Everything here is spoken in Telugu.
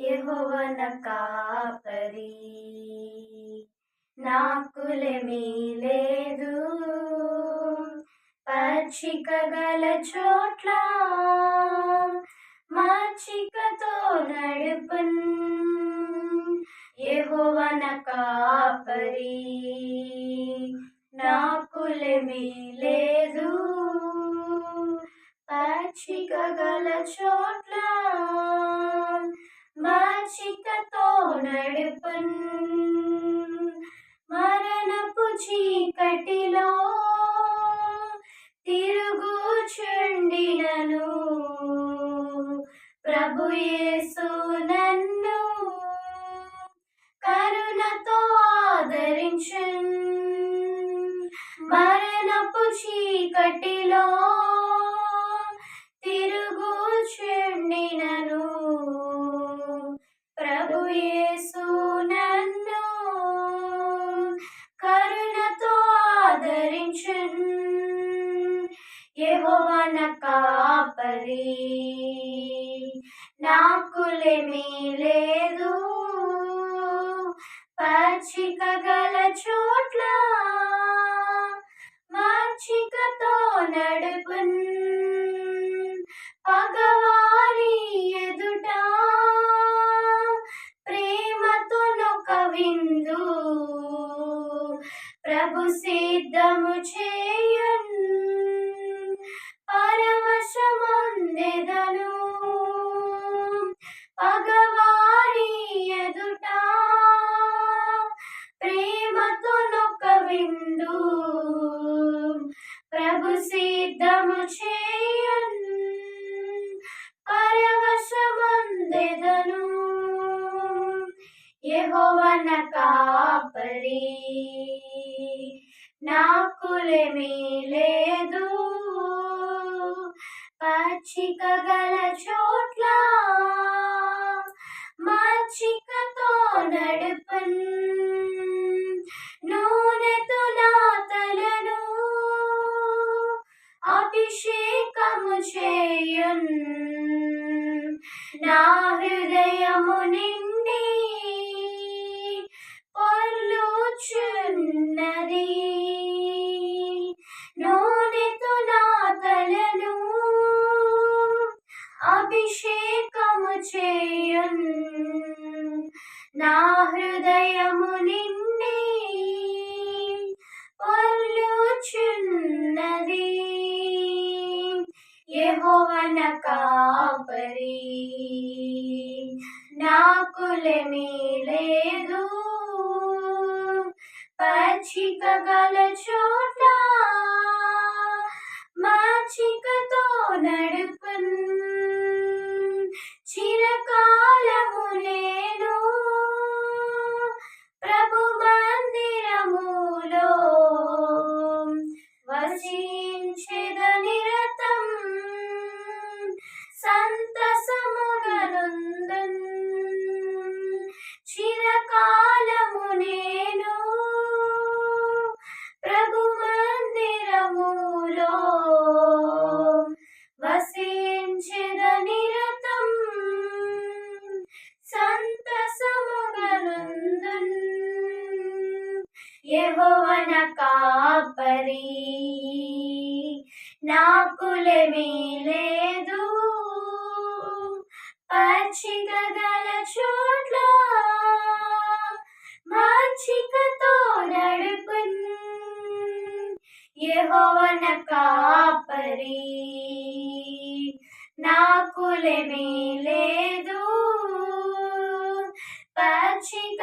యహోవన కాపరి నాకులేమీ లేదు పచ్చిక గల చోట్ల మచ్చికతో నడుపున్ యహోవన కాపరి నాకులేమీ లేదు పచ్చిక గల చోట్ల మచ్చికతో నడుపున్ మరణపు చీకటిలో తిరుగుచుండినను ప్రభు యేసు యహోవన కాపరి నాకులేమీ లేదు పచ్చిక గల చోట్ల మచ్చికతో నడుపున్. పగవారి ఎదుట ప్రేమతో నొక విందు. ప్రభు సే పరవశమందెదను. పగవారి ఎదుట ప్రేమతో నొక ప్రభు సిద్ధము చేయన్. పరవశమందెదను. కాపరి పచ్చిక గల చోట్ల మచ్చికతో నడుపన్ నూనెతో నా తలను అభిషేకము చేయన్. నా హృదయము నిండి పొల్లుచు నా హృదయము నిండి పొర్లుచున్నది యెహోవన కాపరి నాకులేమీ లేదు. పచ్చిక గలచు సంతసముగనుందన్ చిరకాలము నేను ప్రభు మందిరములో వసించెద నిరతం. సంతసముగనుందన్ యెహోవన కాపరి లేదు. చింతగల చోట్ల మంచికతో నడుపున్ యహోవన కాపరి నాకులమే లేదు. పచ్చిక